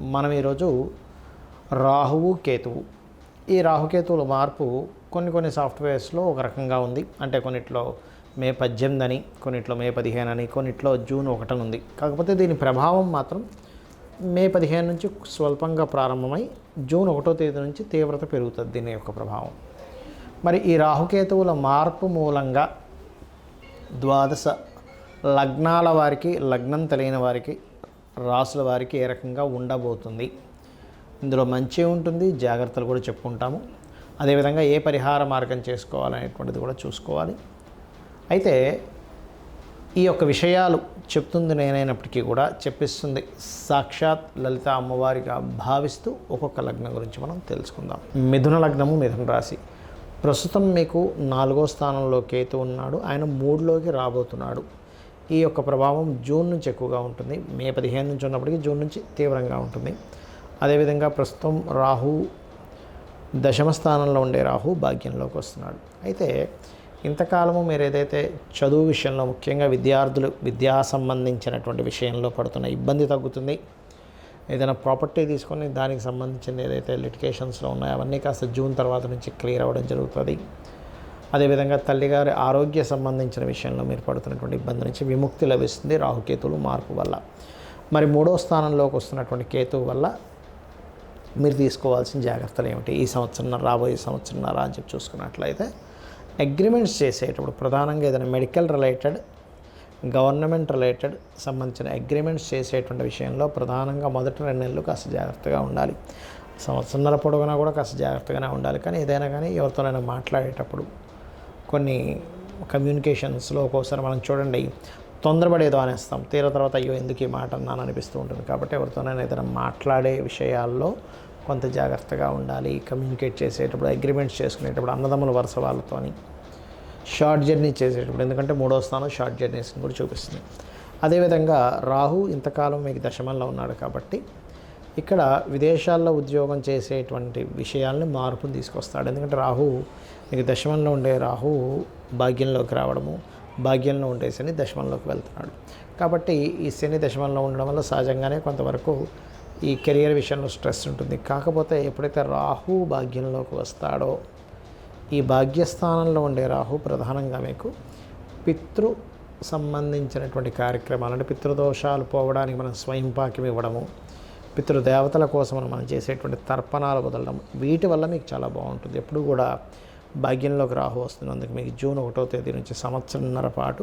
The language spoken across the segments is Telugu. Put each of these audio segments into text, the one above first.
మనం ఈరోజు రాహువు కేతువు. ఈ రాహుకేతువుల మార్పు కొన్ని కొన్ని సాఫ్ట్వేర్స్లో ఒక రకంగా ఉంది. అంటే కొన్నిట్లో మే పద్దెనిమిది అని కొన్నిట్లో మే పదిహేను అని కొన్నిట్లో జూన్ ఒకటని ఉంది. కాకపోతే దీని ప్రభావం మాత్రం మే పదిహేను నుంచి స్వల్పంగా ప్రారంభమై జూన్ ఒకటో తేదీ నుంచి తీవ్రత పెరుగుతుంది దీని యొక్క ప్రభావం. మరి ఈ రాహుకేతువుల మార్పు మూలంగా ద్వాదశ లగ్నాల వారికి లగ్నం తెలియని వారికి రాసుల వారికి ఏ రకంగా ఉండబోతుంది? ఇందులో మంచి ఉంటుంది జాగ్రత్తలు కూడా చెప్పుకుంటాము. అదేవిధంగా ఏ పరిహార మార్గం చేసుకోవాలనేటువంటిది కూడా చూసుకోవాలి. అయితే ఈ యొక్క విషయాలు చెప్తుంది నేనైనప్పటికీ కూడా చెప్పిస్తుంది సాక్షాత్ లలిత అమ్మవారిగా భావిస్తూ ఒక్కొక్క లగ్నం గురించి మనం తెలుసుకుందాం. మిథున లగ్నము మిథున రాశి. ప్రస్తుతం మీకు నాలుగో స్థానంలో కేతు ఉన్నాడు. ఆయన మూడులోకి రాబోతున్నాడు. ఈ యొక్క ప్రభావం జూన్ నుంచి ఎక్కువగా ఉంటుంది. మే పదిహేను నుంచి ఉన్నప్పటికీ జూన్ నుంచి తీవ్రంగా ఉంటుంది. అదేవిధంగా ప్రస్తుతం రాహు దశమ స్థానంలో ఉండే రాహు భాగ్యంలోకి వస్తున్నాడు. అయితే ఇంతకాలము మీరు ఏదైతే చదువు విషయంలో ముఖ్యంగా విద్యార్థులు విద్యా సంబంధించినటువంటి విషయంలో పడుతున్న ఇబ్బంది తగ్గుతుంది. ఏదైనా ప్రాపర్టీ తీసుకొని దానికి సంబంధించిన ఏదైతే లిటికేషన్స్లో ఉన్నాయో అవన్నీ కాస్త జూన్ తర్వాత నుంచి క్లియర్ అవ్వడం జరుగుతుంది. అదేవిధంగా తల్లిగారి ఆరోగ్య సంబంధించిన విషయంలో మీరు పడుతున్నటువంటి ఇబ్బంది నుంచి విముక్తి లభిస్తుంది రాహుకేతువులు మార్పు వల్ల. మరి మూడో స్థానంలోకి వస్తున్నటువంటి కేతువు వల్ల మీరు తీసుకోవాల్సిన జాగ్రత్తలు ఏమిటి? ఈ సంవత్సరం రాబోయే సంవత్సరం అని చెప్పి చూసుకున్నట్లయితే అగ్రిమెంట్స్ చేసేటప్పుడు ప్రధానంగా ఏదైనా మెడికల్ రిలేటెడ్ గవర్నమెంట్ రిలేటెడ్ సంబంధించిన అగ్రిమెంట్స్ చేసేటువంటి విషయంలో ప్రధానంగా మొదటి రెండు నెలలు కాస్త జాగ్రత్తగా ఉండాలి. సంవత్సరంన్నర పొడవునా కూడా కాస్త జాగ్రత్తగానే ఉండాలి. కానీ ఏదైనా కానీ ఎవరితోనైనా మాట్లాడేటప్పుడు కొన్ని కమ్యూనికేషన్స్లో ఒక్కోసారి మనం చూడండి తొందరపడేదో అనేస్తాం. తీర తర్వాత అయ్యో ఎందుకు ఈ మాట అన్నాను అనిపిస్తూ ఉంటుంది. కాబట్టి ఎవరితోనైనా ఏదైనా మాట్లాడే విషయాల్లో కొంత జాగ్రత్తగా ఉండాలి. కమ్యూనికేట్ చేసేటప్పుడు అగ్రిమెంట్స్ చేసుకునేటప్పుడు అన్నదమ్ముల వరుస వాళ్ళతోని షార్ట్ జర్నీ చేసేటప్పుడు ఎందుకంటే మూడో స్థానం షార్ట్ జర్నీస్ని కూడా చూపిస్తుంది. అదేవిధంగా రాహు ఇంతకాలం మీకు దశమంలో ఉన్నాడు కాబట్టి ఇక్కడ విదేశాల్లో ఉద్యోగం చేసేటువంటి విషయాల్ని మార్పును తీసుకొస్తాడు. ఎందుకంటే రాహు మీకు దశమంలో ఉండే రాహు భాగ్యంలోకి రావడము భాగ్యంలో ఉండే శని దశమంలోకి వెళ్తున్నాడు. కాబట్టి ఈ శని దశమంలో ఉండడం వల్ల సహజంగానే కొంతవరకు ఈ కెరియర్ విషయంలో స్ట్రెస్ ఉంటుంది. కాకపోతే ఎప్పుడైతే రాహు భాగ్యంలోకి వస్తాడో ఈ భాగ్యస్థానంలో ఉండే రాహు ప్రధానంగా మీకు పితృ సంబంధించినటువంటి కార్యక్రమాలు అంటే పితృదోషాలు పోవడానికి మనం స్వయంపాక్యం ఇవ్వడము పితృదేవతల కోసం మనం చేసేటువంటి తర్పణాలు వదలడం వీటి వల్ల మీకు చాలా బాగుంటుంది. ఎప్పుడు కూడా భాగ్యంలోకి రాహు వస్తున్నందుకు మీకు జూన్ ఒకటో తేదీ నుంచి సంవత్సరంన్నర పాటు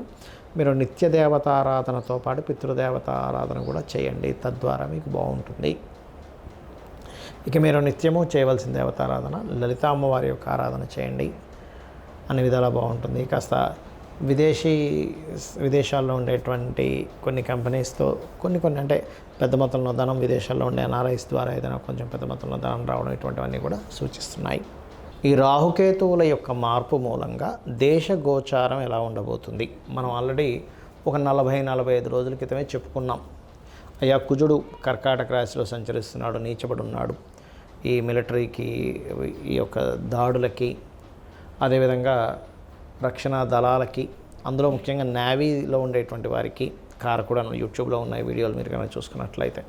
మీరు నిత్య దేవతారాధనతో పాటు పితృదేవత ఆరాధన కూడా చేయండి. తద్వారా మీకు బాగుంటుంది. ఇక మీరు నిత్యము చేయవలసిన దేవతారాధన లలిత అమ్మవారి యొక్క ఆరాధన చేయండి. అన్ని విధాలా బాగుంటుంది. కాస్త విదేశీ విదేశాల్లో ఉండేటువంటి కొన్ని కంపెనీస్తో కొన్ని కొన్ని అంటే పెద్ద మొత్తంలో ధనం విదేశాల్లో ఉండే ఎన్ఆర్ఐస్ ద్వారా ఏదైనా కొంచెం పెద్ద మొత్తంలో ధనం రావడం ఇటువంటివన్నీ కూడా సూచిస్తున్నాయి. ఈ రాహుకేతువుల యొక్క మార్పు మూలంగా దేశ గోచారం ఎలా ఉండబోతుంది? మనం ఆల్రెడీ ఒక నలభై నలభై ఐదు రోజుల క్రితమే చెప్పుకున్నాం. అయ్యా కుజుడు కర్కాటక రాశిలో సంచరిస్తున్నాడు నీచబడి ఉన్నాడు ఈ మిలిటరీకి ఈ యొక్క దాడులకి అదేవిధంగా రక్షణ దళాలకి అందులో ముఖ్యంగా నేవీలో ఉండేటువంటి వారికి కారకుడు కూడా యూట్యూబ్లో ఉన్న వీడియోలు మీరు కనుక చూసుకున్నట్లయితే.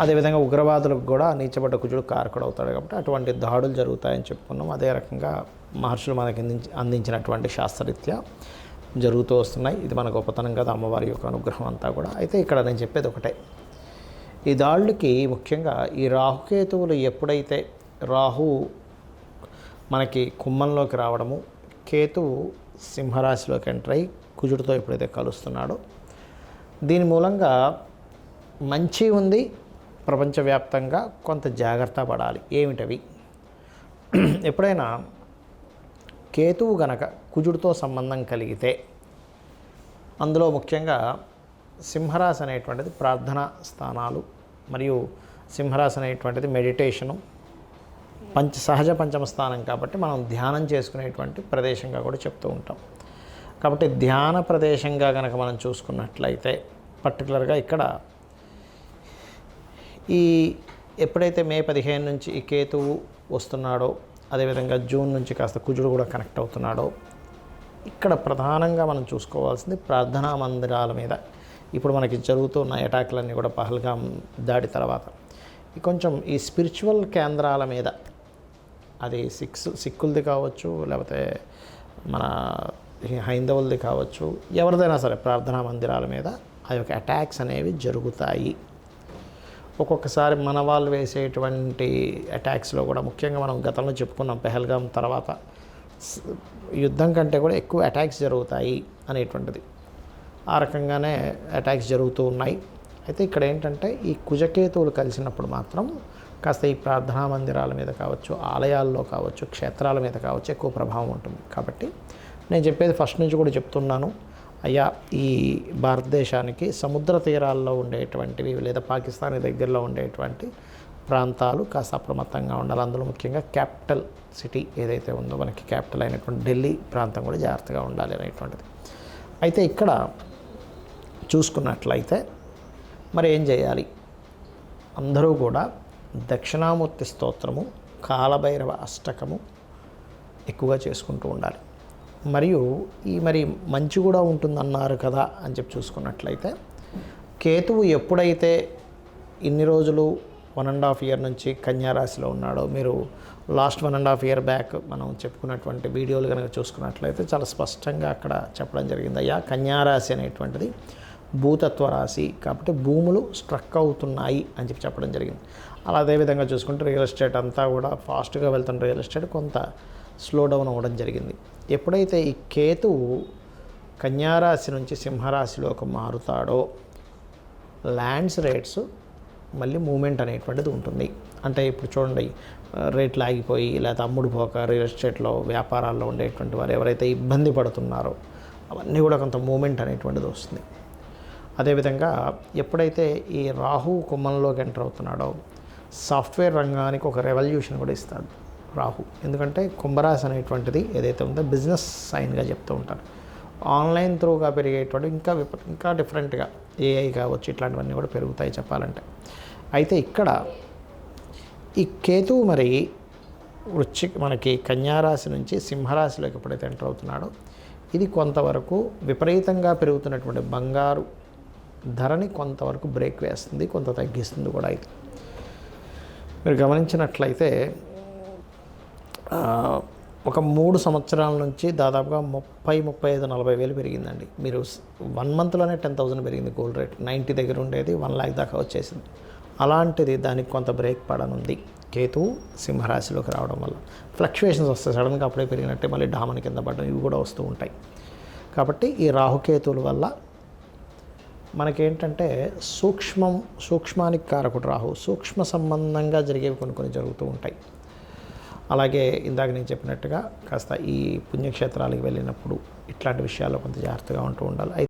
అదేవిధంగా ఉగ్రవాదులకు కూడా నీచబడ్డ కుజుడు కారకుడు అవుతాడు కాబట్టి అటువంటి దాడులు జరుగుతాయని చెప్పుకున్నాం. అదే రకంగా మహర్షులు మనకి అందించి అందించినటువంటి శాస్త్రరీత్యా జరుగుతూ వస్తున్నాయి. ఇది మన గొప్పతనం కదా అమ్మవారి యొక్క అనుగ్రహం అంతా కూడా. అయితే ఇక్కడ నేను చెప్పేది ఒకటే. ఈ దాళ్ళకి ముఖ్యంగా ఈ రాహుకేతువులు ఎప్పుడైతే రాహు మనకి కుమ్మంలోకి రావడము కేతువు సింహరాశిలోకి ఎంటర్ అయ్యి కుజుడితో ఎప్పుడైతే కలుస్తున్నాడో దీని మూలంగా మంచి ఉంది ప్రపంచవ్యాప్తంగా కొంత జాగ్రత్త పడాలి. ఏమిటవి? ఎప్పుడైనా కేతువు గనక కుజుడితో సంబంధం కలిగితే అందులో ముఖ్యంగా సింహరాశి అనేటువంటిది ప్రార్థనా స్థానాలు మరియు సింహరాశి అనేటువంటిది మెడిటేషను పంచ సహజ పంచమ స్థానం కాబట్టి మనం ధ్యానం చేసుకునేటువంటి ప్రదేశంగా కూడా చెప్తూ ఉంటాం. కాబట్టి ధ్యాన ప్రదేశంగా కనుక మనం చూసుకున్నట్లయితే పర్టికులర్గా ఇక్కడ ఈ ఎప్పుడైతే మే పదిహేను నుంచి ఈ కేతువు వస్తున్నాడో అదేవిధంగా జూన్ నుంచి కాస్త కుజుడు కూడా కనెక్ట్ అవుతున్నాడో ఇక్కడ ప్రధానంగా మనం చూసుకోవాల్సింది ప్రార్థనా మందిరాల మీద. ఇప్పుడు మనకి జరుగుతున్న అటాక్లన్నీ కూడా పహల్గా దాడి తర్వాత. కొంచెం ఈ స్పిరిచువల్ కేంద్రాల మీద అది సిక్స్ సిక్కులది కావచ్చు లేకపోతే మన హైందవులది కావచ్చు ఎవరిదైనా సరే ప్రార్థనా మందిరాల మీద ఆ యొక్క అటాక్స్ అనేవి జరుగుతాయి. ఒక్కొక్కసారి మన వాళ్ళు వేసేటువంటి అటాక్స్లో కూడా ముఖ్యంగా మనం గతంలో చెప్పుకున్నాం పెహల్గాం తర్వాత యుద్ధం కంటే కూడా ఎక్కువ అటాక్స్ జరుగుతాయి అనేటువంటిది. ఆ రకంగానే అటాక్స్ జరుగుతూ ఉన్నాయి. అయితే ఇక్కడ ఏంటంటే ఈ కుజకేతువులు కలిసినప్పుడు మాత్రం కాస్త ఈ ప్రార్థనా మందిరాల మీద కావచ్చు ఆలయాల్లో కావచ్చు క్షేత్రాల మీద కావచ్చు ఎక్కువ ప్రభావం ఉంటుంది. కాబట్టి నేను చెప్పేది ఫస్ట్ నుంచి కూడా చెప్తున్నాను. అయ్యా ఈ భారతదేశానికి సముద్ర తీరాల్లో ఉండేటువంటివి లేదా పాకిస్తాన్ దగ్గరలో ఉండేటువంటి ప్రాంతాలు కాస్త అప్రమత్తంగా ఉండాలి. అందులో ముఖ్యంగా క్యాపిటల్ సిటీ ఏదైతే ఉందో మనకి క్యాపిటల్ అయినటువంటి ఢిల్లీ ప్రాంతం కూడా జాగ్రత్తగా ఉండాలి అనేటువంటిది. అయితే ఇక్కడ చూసుకున్నట్లయితే మరి ఏం చేయాలి? అందరూ కూడా దక్షిణామూర్తి స్తోత్రము కాలభైరవ అష్టకము ఎక్కువగా చేసుకుంటూ ఉండాలి. మరియు ఈ మరి మంచి కూడా ఉంటుందన్నారు కదా అని చెప్పి చూసుకున్నట్లయితే కేతువు ఎప్పుడైతే ఇన్ని రోజులు వన్ అండ్ హాఫ్ ఇయర్ నుంచి కన్యారాశిలో ఉన్నాడో మీరు last one and half year back మనం చెప్పుకున్నటువంటి వీడియోలు కనుక చూసుకున్నట్లయితే చాలా స్పష్టంగా అక్కడ చెప్పడం జరిగింది. అయ్యా కన్యారాశి అనేటువంటిది భూతత్వ రాశి కాబట్టి భూములు స్ట్రక్ అవుతున్నాయి అని చెప్పి చెప్పడం జరిగింది. అలా అదేవిధంగా చూసుకుంటే రియల్ ఎస్టేట్ అంతా కూడా ఫాస్ట్గా వెళ్తున్న రియల్ ఎస్టేట్ కొంత స్లో డౌన్ అవ్వడం జరిగింది. ఎప్పుడైతే ఈ కేతువు కన్యారాశి నుంచి సింహరాశిలోకి మారుతాడో ల్యాండ్స్ రేట్స్ మళ్ళీ మూమెంట్ అనేటువంటిది ఉంటుంది. అంటే ఇప్పుడు చూడండి రేట్లు ఆగిపోయి లేకపోతే అమ్ముడు పోక రియల్ ఎస్టేట్లో వ్యాపారాల్లో ఉండేటువంటి వారు ఎవరైతే ఇబ్బంది పడుతున్నారో అవన్నీ కూడా కొంత మూమెంట్ అనేటువంటిది వస్తుంది. అదేవిధంగా ఎప్పుడైతే ఈ రాహు కుమ్మంలోకి ఎంటర్ అవుతున్నాడో సాఫ్ట్వేర్ రంగానికి ఒక రెవల్యూషన్ కూడా ఇస్తాడు రాహు. ఎందుకంటే కుంభరాశి అనేటువంటిది ఏదైతే ఉందో బిజినెస్ సైన్గా చెప్తూ ఉంటారు. ఆన్లైన్ త్రూగా పెరిగేటువంటి ఇంకా విప- ఇంకా డిఫరెంట్గా ఏఐ కావచ్చు ఇట్లాంటివన్నీ కూడా పెరుగుతాయి చెప్పాలంటే. అయితే ఇక్కడ ఈ కేతువు మరి వృచ్చి మనకి కన్యారాశి నుంచి సింహరాశిలోకి ఎప్పుడైతే ఎంటర్ అవుతున్నాడో ఇది కొంతవరకు విపరీతంగా పెరుగుతున్నటువంటి బంగారు ధరని కొంతవరకు బ్రేక్ వేస్తుంది కొంత తగ్గిస్తుంది కూడా ఇది. మీరు గమనించినట్లయితే ఒక మూడు సంవత్సరాల నుంచి దాదాపుగా ముప్పై ముప్పై ఐదు నలభై వేలు పెరిగిందండి. మీరు వన్ మంత్లోనే టెన్ థౌసండ్ పెరిగింది గోల్డ్ రేట్. నైంటీ దగ్గర ఉండేది వన్ ల్యాక్ దాకా వచ్చేసింది. అలాంటిది దానికి కొంత బ్రేక్ పడనుంది. కేతు సింహరాశిలోకి రావడం వల్ల. ఫ్లక్చుయేషన్స్ వస్తాయి. సడన్గా అప్పుడే పెరిగినట్టే మళ్ళీ డామని కింద పడడం. ఇవి కూడా వస్తూ ఉంటాయి. కాబట్టి ఈ రాహుకేతువుల వల్ల మనకేంటంటే సూక్ష్మం సూక్ష్మానికి కారకుడు రాహు. సూక్ష్మ సంబంధంగా జరిగేవి కొన్ని కొన్ని జరుగుతూ ఉంటాయి. అలాగే ఇందాక నేను చెప్పినట్టుగా కాస్త ఈ పుణ్యక్షేత్రాలకు వెళ్ళినప్పుడు ఇట్లాంటి విషయాల్లో కొంత జాగ్రత్తగా ఉంటూ ఉండాలి. అయితే